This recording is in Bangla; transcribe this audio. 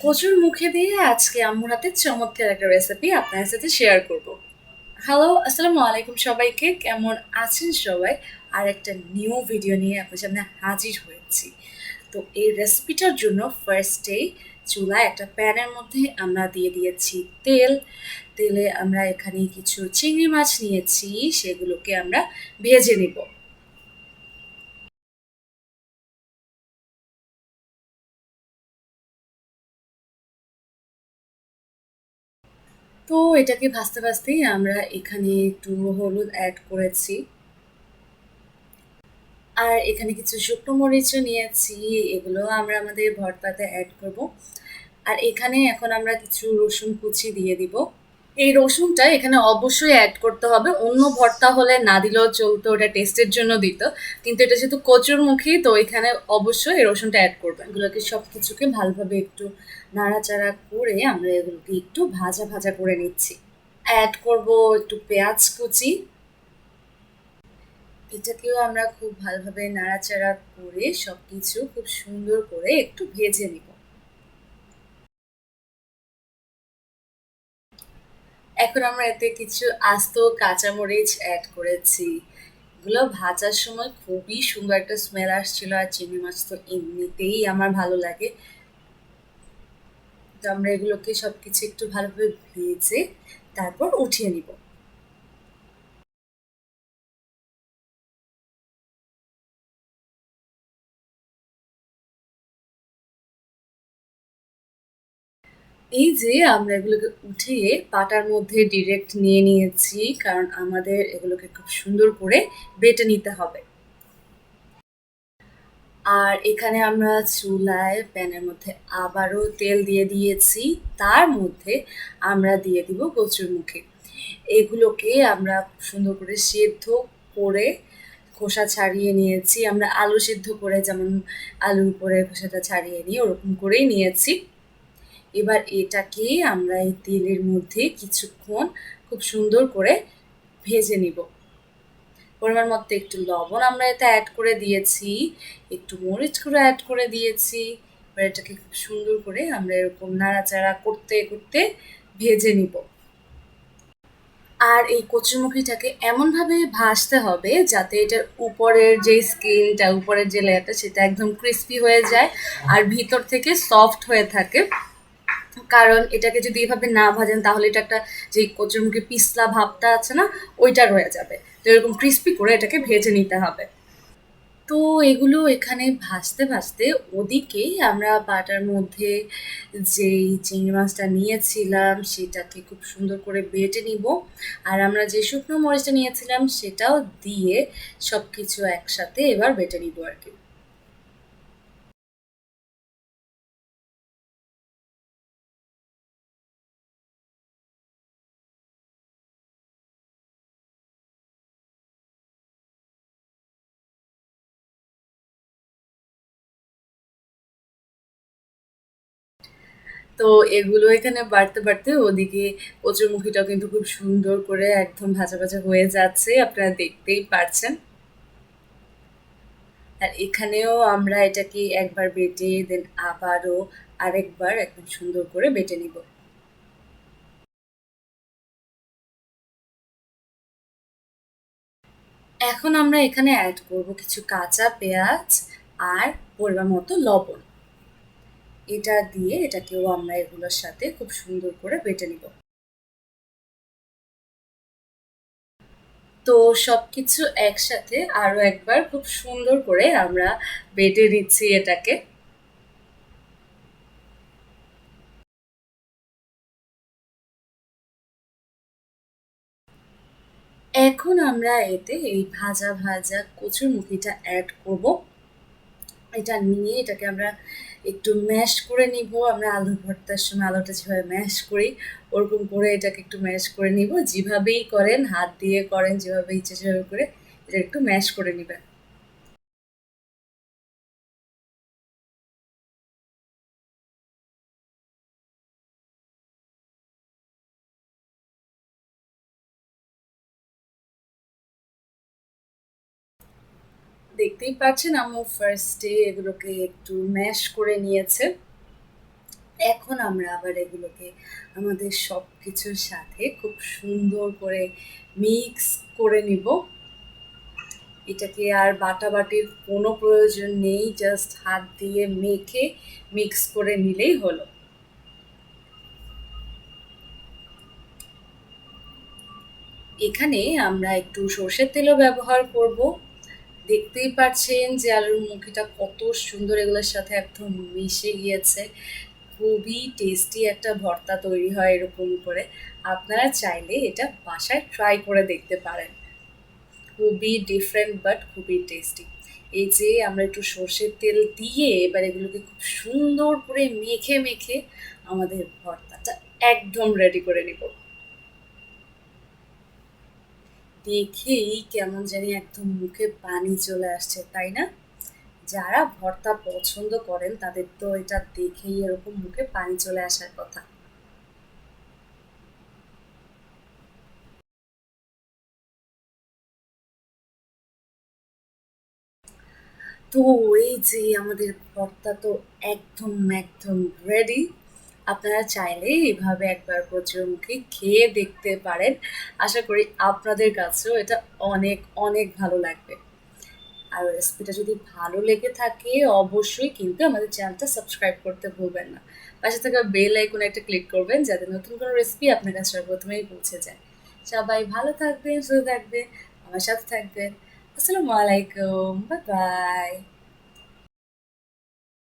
কচুর মুখে দিয়ে আজকে আম্মুর হাতে চমৎকার একটা রেসিপি আপনার সাথে শেয়ার করব। হ্যালো আসসালামু আলাইকুম সবাইকে। কেমন আছেন সবাই? আর একটা নিউ ভিডিও নিয়ে আপনার সামনে হাজির হয়েছি। তো এই রেসিপিটার জন্য ফার্স্টে চুলায় একটা প্যানের মধ্যে আমরা দিয়ে দিয়েছি তেল। তেলে আমরা এখানে কিছু চিংড়ি মাছ নিয়েছি। সেগুলোকে আমরা ভেজে নিব। তো এটাকে ভাজতে ভাজতেই আমরা এখানে একটু হলুদ অ্যাড করেছি। আর এখানে কিছু শুকনো মরিচও নিয়েছি, এগুলো আমরা আমাদের ভর্তাতে অ্যাড করব। আর এখানে এখন আমরা কিছু রসুন কুচি দিয়ে দিব। এই রসুনটা এখানে অবশ্যই অ্যাড করতে হবে। অন্য ভর্তা হলে না দিলেও চলতো, ওটা টেস্টের জন্য দিত। কিন্তু এটা যেহেতু কচুর মুখী তো এখানে অবশ্যই এই রসুনটা অ্যাড করবেন। এগুলোকে সব কিছুকে ভালোভাবে একটু নাড়াচাড়া করে আমরা এগুলোকে একটু ভাজা ভাজা করে নিচ্ছি। অ্যাড করব একটু পেঁয়াজ কুচি। এটাকেও আমরা খুব ভালোভাবে নাড়াচাড়া করে সব কিছু খুব সুন্দর করে একটু ভেজে নিব। এখন আমরা এতে কিছু আস্ত কাঁচামরিচ অ্যাড করেছি। এগুলো ভাজার সময় খুবই সুন্দর একটা স্মেল আসছিল আর চিংড়ি মাছ তো এমনিতেই আমার ভালো লাগে। তো আমরা এগুলোকে সব কিছু একটু ভালোভাবে ভেজে তারপর উঠিয়ে নিব। এই যে আমরা এগুলোকে উঠিয়ে পাটার মধ্যে ডিরেক্ট নিয়ে নিয়েছি, কারণ আমাদের এগুলোকে খুব সুন্দর করে বেটে নিতে হবে। আর এখানে আমরা চুলায় প্যানের মধ্যে আবারও তেল দিয়ে দিয়েছি, তার মধ্যে আমরা দিয়ে দিব কচুর মুখে। এগুলোকে আমরা সুন্দর করে সেদ্ধ করে খোসা ছাড়িয়ে নিয়েছি। আমরা আলু সিদ্ধ করে, যেমন আলুর উপরে খোসাটা ছাড়িয়ে নিয়ে ওরকম করেই নিয়েছি। এবার এটাকে আমরা এই তেলের মধ্যে কিছুক্ষণ খুব সুন্দর করে ভেজে নিব। পরিমাণ মতো একটু লবণ আমরা এতে অ্যাড করে দিয়েছি, একটু মরিচ করে অ্যাড করে দিয়েছি। এবার এটাকে খুব সুন্দর করে আমরা এরকম নাড়াচাড়া করতে করতে ভেজে নিব। আর এই কচুরমুখিটাকে এমনভাবে ভাজতে হবে যাতে এটার উপরের যে স্কিনটা, উপরের যে লেয়ারটা, সেটা একদম ক্রিস্পি হয়ে যায় আর ভিতর থেকে সফট হয়ে থাকে। কারণ এটাকে যদি এভাবে না ভাজেন, তাহলে এটা একটা যে কচুরমুখী পিছলা ভাবটা আছে না, ওইটা রয়ে যাবে। তো এরকম ক্রিস্পি করে এটাকে ভেজে নিতে হবে। তো এগুলো এখানে ভাজতে ভাজতে ওদিকে আমরা বাটার মধ্যে যেই চিংড়ি মাছটা নিয়েছিলাম, সেটাকে খুব সুন্দর করে বেটে নিব। আর আমরা যে শুকনো মরিচটা নিয়েছিলাম, সেটাও দিয়ে সব কিছু একসাথে এবার বেটে নিব আর কি। তো এগুলো এখানে বাড়তে বাড়তে ওদিকে কচুরমুখিটাও কিন্তু খুব সুন্দর করে একদম ভাজা ভাজা হয়ে যাচ্ছে, আপনারা দেখতেই পারছেন। আর এখানেও আমরা এটাকে একবার বেটে দেন আবারও আরেকবার একদম সুন্দর করে বেটে নিব। এখন আমরা এখানে অ্যাড করব কিছু কাঁচা পেঁয়াজ আর পরিমাণ মতো লবণ। এটা দিয়ে এটাকেও আমরা এগুলোর সাথে খুব সুন্দর করে বেটে নিব। তো সব কিছু একসাথে আরও একবার খুব সুন্দর করে আমরা বেটে নিচ্ছি এটাকে। এখন আমরা এতে এই ভাজা ভাজা কচুর মুখিটা অ্যাড করব। এটা নিয়ে এটাকে আমরা একটু ম্যাশ করে নিব। আমরা আলু ভর্তার সময় আলুটা যেভাবে ম্যাশ করি, ওরকম করে এটাকে একটু ম্যাশ করে নিব। যেভাবেই করেন, হাত দিয়ে করেন, যেভাবে ইচ্ছে সেভাবে করে, এটা একটু ম্যাশ করে নেবেন। দেখতেই পাচ্ছেন ফার্স্টে এগুলোকে একটু ম্যাশ করে নিয়েছে। এখন আমরা আবার এগুলোকে আমাদের সব কিছুর সাথে খুব সুন্দর করে মিক্স করে নিব। এটাকে আর বাটাবাটির কোনো প্রয়োজন নেই জাস্ট হাত দিয়ে মেখে মিক্স করে নিলেই হলো। এখানে আমরা একটু সর্ষের তেলও ব্যবহার করব। দেখতেই পাচ্ছেন যে আলুর মুখিটা কত সুন্দর এগুলোর সাথে একদম মিশে গিয়েছে। খুবই টেস্টি একটা ভর্তা তৈরি হয় এরকম করে। আপনারা চাইলে এটা বাসায় ট্রাই করে দেখতে পারেন। খুবই ডিফারেন্ট বাট খুবই টেস্টি এই যে আমরা একটু সর্ষের তেল দিয়ে এবার এগুলোকে খুব সুন্দর করে মেখে মেখে আমাদের ভর্তাটা একদম রেডি করে নিব। দেখেই কেমন জানি একদম মুখে পানি চলে আসছে, তাই না? যারা ভর্তা পছন্দ করেন, তাদের তো এটা দেখেই এরকম মুখে পানি চলে আসার কথা। তো এই যে আমাদের ভর্তা তো একদম একদম রেডি আপনারা চাইলে এভাবে একবার প্রচুর মুখে খেয়ে দেখতে পারেন। আশা করি আপনাদের কাছেও এটা অনেক অনেক ভালো লাগবে। আর রেসিপিটা যদি ভালো লেগে থাকে, অবশ্যই কিন্তু আমাদের চ্যানেলটা সাবস্ক্রাইব করতে ভুলবেন না। পাশে থাকা বেল আইকনে একটা ক্লিক করবেন, যাতে নতুন কোনো রেসিপি আপনার কাছে প্রথমেই পৌঁছে যায়। সবাই ভালো থাকবেন, সুস্থ থাকবেন, আমার সাথে থাকবেন। আসসালামু আলাইকুম বাই বাই